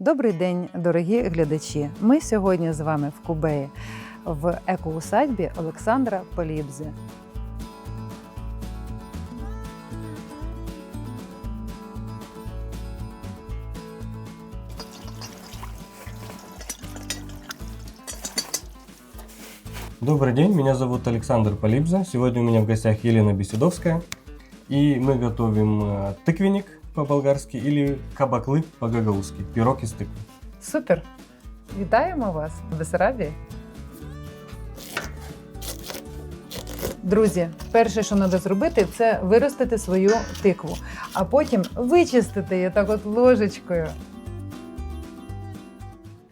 Добрий день, дорогі глядачі. Ми сьогодні з вами в Кубеї в екоусадьбі Олександра Полібзи. Добрый день, меня зовут Александр Полибза. Сегодня у меня в гостях Елена Беседовская. И мы готовим э, тыквенник по-болгарски или кабаклы по-гагаузски. Пирог из тыквы. Супер! Вітаємо вас в Бесарабії. Друзі, перше, що треба зробити, це виростити свою тикву, а потім вичистити її так от ложечкою.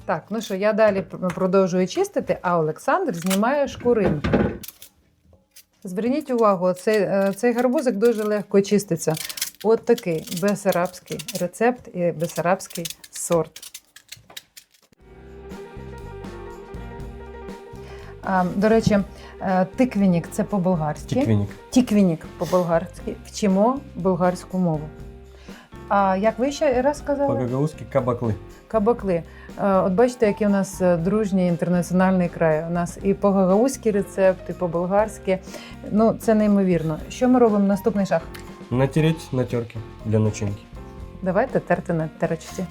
Так, ну що, я далі пр- продовжую чистити, а Олександр знімає шкуринку. Зверніть увагу, цей, е, цей гарбузик дуже легко чиститься. От такий бесарабський рецепт і бесарабський сорт. А, до речі, е, тиквінік це по-болгарськи. Тиквенник. Тіквінік по-болгарськи. Вчимо болгарську мову. А як ви ще раз сказали? По-гагаузски кабаклы. Кабакли. Е, От бачите, який у нас е, дружній інтернаціональний край. У нас і по-гагаузький рецепт, і по-болгарськи. Ну, це неймовірно. Що ми робимо? Наступний шаг. Натереть на терке для начинки. Давайте терти на терочці.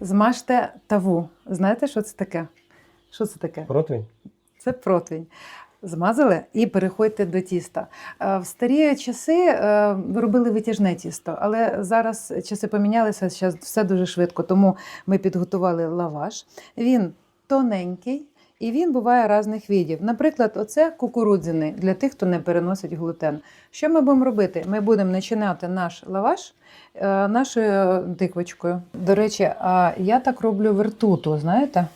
Змажте таву. Знаєте, що це таке? Що це таке? Противень. Це противень. Змазали і переходьте до тіста. Е, В старі часи е, робили витяжне тісто, але зараз часи помінялися, зараз все дуже швидко. Тому ми підготували лаваш. Він тоненький і він буває різних видів. Наприклад, оце кукурудзяний для тих, хто не переносить глутен. Що ми будемо робити? Ми будемо начинати наш лаваш е, нашою тиквочкою. До речі, а я так роблю вертуту, знаєте?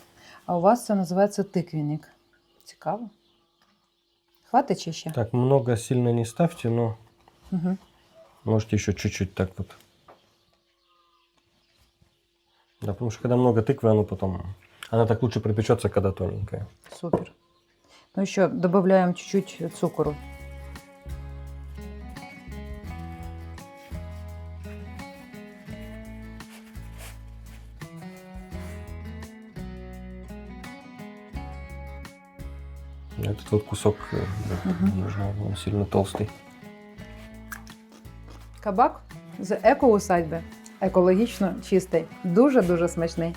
А у вас це називається тиквінник. Цікаво. Хватить чи ще? Так, много сильно не ставьте, но Угу. можете еще чуть-чуть так вот. Да, потому что когда много тыквы, оно потом... Она так лучше пропечется, когда тоненькая. Супер. Ну і що, додаємо чуть-чуть цукору. Этот вот кусок э, да, Мгм. нужно, он сильно толстый. Кабак з еко-усадьби. Екологічно чистий. Дуже-дуже смачний.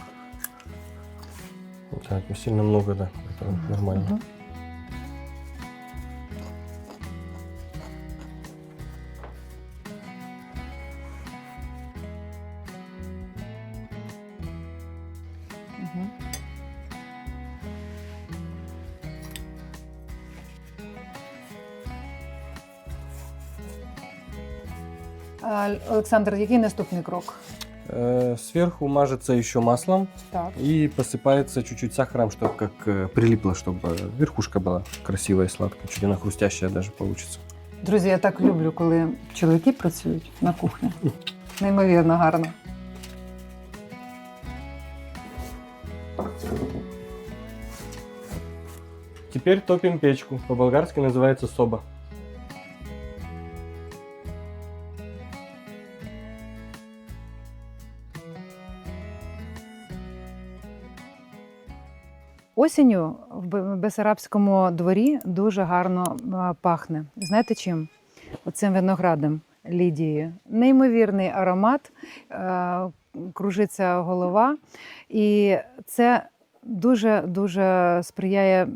Так, не сильно много, да, это нормально. Мгм. Мгм. Олександр, який наступний крок? Э, Сверху мажется еще маслом Так. и посыпается чуть-чуть сахаром, чтобы как э, прилипло, чтобы верхушка была красивая и сладкая, чуть она хрустящая даже получится. Друзі, я так люблю, коли чоловіки працюють на кухні. Неймовірно гарно. Теперь топим печку. По-болгарски называется соба. Осінню в Бе- Бесарабському дворі дуже гарно пахне. Знаєте чим? Оцим виноградом Лідією. Неймовірний аромат, е, кружиться голова, і це дуже дуже сприяє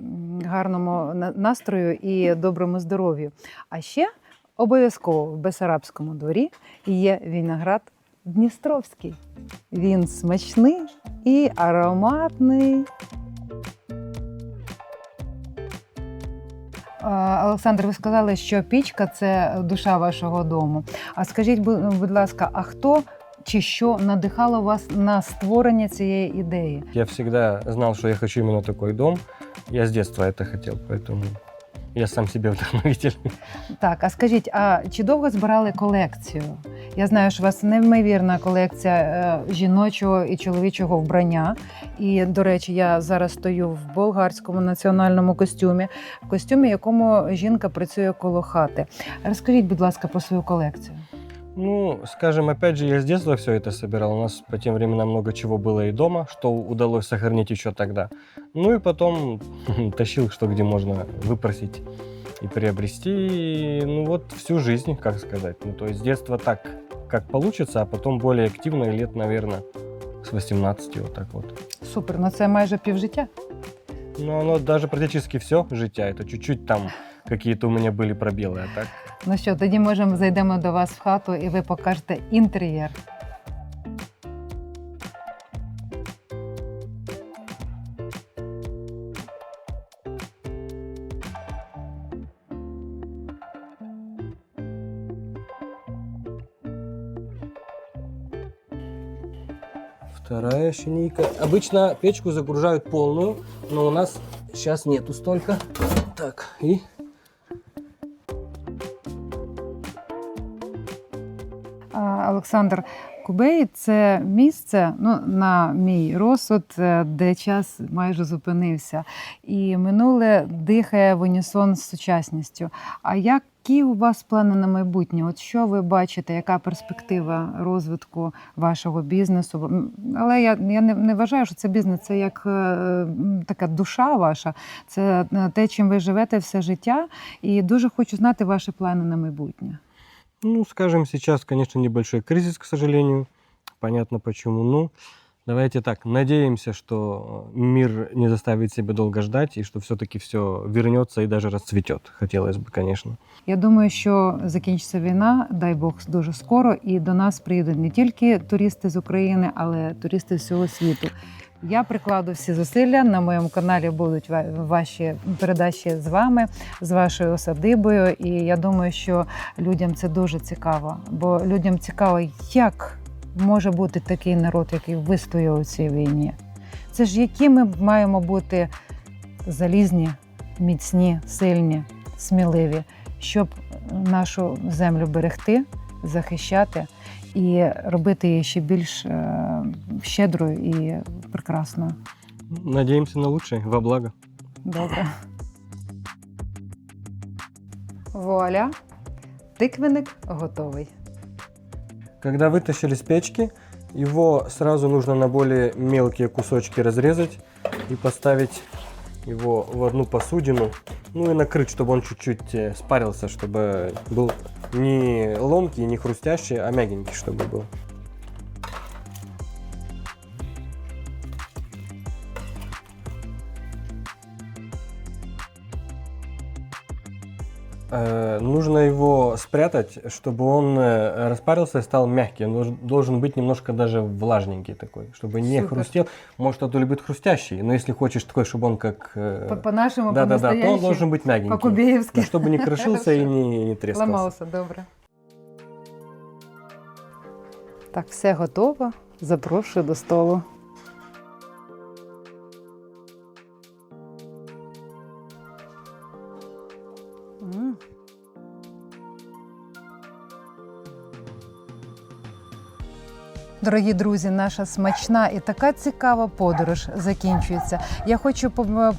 гарному настрою і доброму здоров'ю. А ще обов'язково в Бесарабському дворі є виноград Дністровський. Він смачний і ароматний. Олександр, ви сказали, що пічка це душа вашого дому. А скажіть, бу- будь ласка, а хто чи що надихало вас на створення цієї ідеї? Я завжди знав, що я хочу іменно такий дом. Я з детства це хотів, поэтому я сам себе вдохновитель. Так, а скажіть, а чи довго збирали колекцію? Я знаю, що у вас неймовірна колекція е, жіночого і чоловічого вбрання. І, до речі, я зараз стою в болгарському національному костюмі, в костюмі, якому жінка працює коло хати. Розкажіть, будь ласка, про свою колекцію. Ну, скажем, опять же, я с детства все это собирал. У нас по тем временам много чего было и дома, что удалось сохранить еще тогда. Ну и потом тащил, что где можно выпросить и приобрести. Ну вот всю жизнь, как сказать. Ну то есть с детства так, как получится, а потом более активно лет, наверное, с 18 вот так вот. Супер, ну це майже півжиття. Ну оно даже практически все життя. Это чуть-чуть там какие-то у меня были пробелы, а так Ну що, тоді можемо зайдемо до вас в хату і ви покажете інтер'єр. Вторая шинейка. Обычно печку загружают полную, но у нас сейчас нету столько. Так, и Олександр, Кубей це місце, ну на мій розсуд, е, де час майже зупинився, і минуле дихає в унісон з сучасністю. А які у вас плани на майбутнє? От що ви бачите, яка перспектива розвитку вашого бізнесу? Але я, я не, не вважаю, що це бізнес, це як е, така душа ваша, це е, те, чим ви живете все життя. І дуже хочу знати ваші плани на майбутнє. Ну, скажем, сейчас, конечно, небольшой кризис, к сожалению. Понятно почему. Ну, давайте так, надеемся, что мир не заставит себя долго ждать, и что все-таки все вернется и даже расцветет. Хотелось бы, конечно. Я думаю, що закінчиться війна, дай Бог, дуже скоро, і до нас приїдуть не тільки туристи з України, але туристи з всього світу. Я прикладу всі зусилля. На моєму каналі будуть ваші передачі з вами, з вашою осадибою. І я думаю, що людям це дуже цікаво, бо людям цікаво, як може бути такий народ, який вистояв у цій війні. Це ж які ми маємо бути залізні, міцні, сильні, сміливі щоб нашу землю берегти, захищати і робити її ще більш е, щедрою і прекрасною. Надеемся на лучшее, во благо. Добре. Вуаля! Тиквеник готовий. Когда вытащили с печки, его сразу нужно на более мелкие кусочки разрезать и поставить его в одну посудину, ну и накрыть, чтобы он чуть-чуть э, спарился, чтобы был не ломкий, не хрустящий, а мягенький, чтобы был. Нужно его спрятать, чтобы он э, распарился и стал мягкий. Он долж- должен быть немножко даже влажненький такой, чтобы не Супер. хрустел. Может, кто-то любит хрустящий, но если хочешь такой, чтобы он как... э, По- По-нашому, Да-да-да, то он должен быть мягенький. по-кубеївськи. Ну, чтобы не крошился и не, не трескался. Ламався, добре. Так, все готово. Запрошую до столу. Дорогі друзі, наша смачна і така цікава подорож закінчується. Я хочу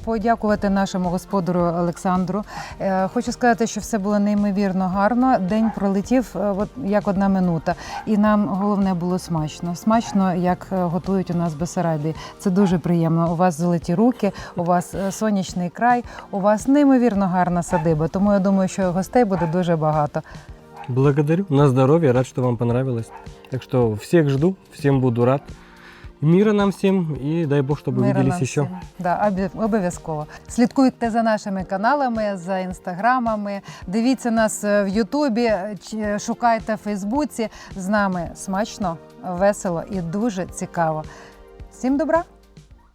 подякувати нашому господарю Олександру. Е, Хочу сказати, що все було неймовірно гарно. День пролетів е, от як одна минута, і нам головне було смачно. Смачно, як е, готують у нас в Бесарабії. Це дуже приємно. У вас золоті руки, у вас сонячний край, у вас неймовірно гарна садиба. Тому я думаю, що гостей буде дуже багато. Благодарю. На здоровье, рад, что вам понравилось. Так что всех жду, всем буду рад. Мира нам всем и дай бог, чтобы Мира увиделись нам еще. всім. Да, обі- обов'язково. Слідкуйте за нашими каналами, за інстаграмами. Дивіться нас е, в Ютубі, чи- шукайте в Фейсбуці. З нами смачно, весело і дуже цікаво. Всім добра!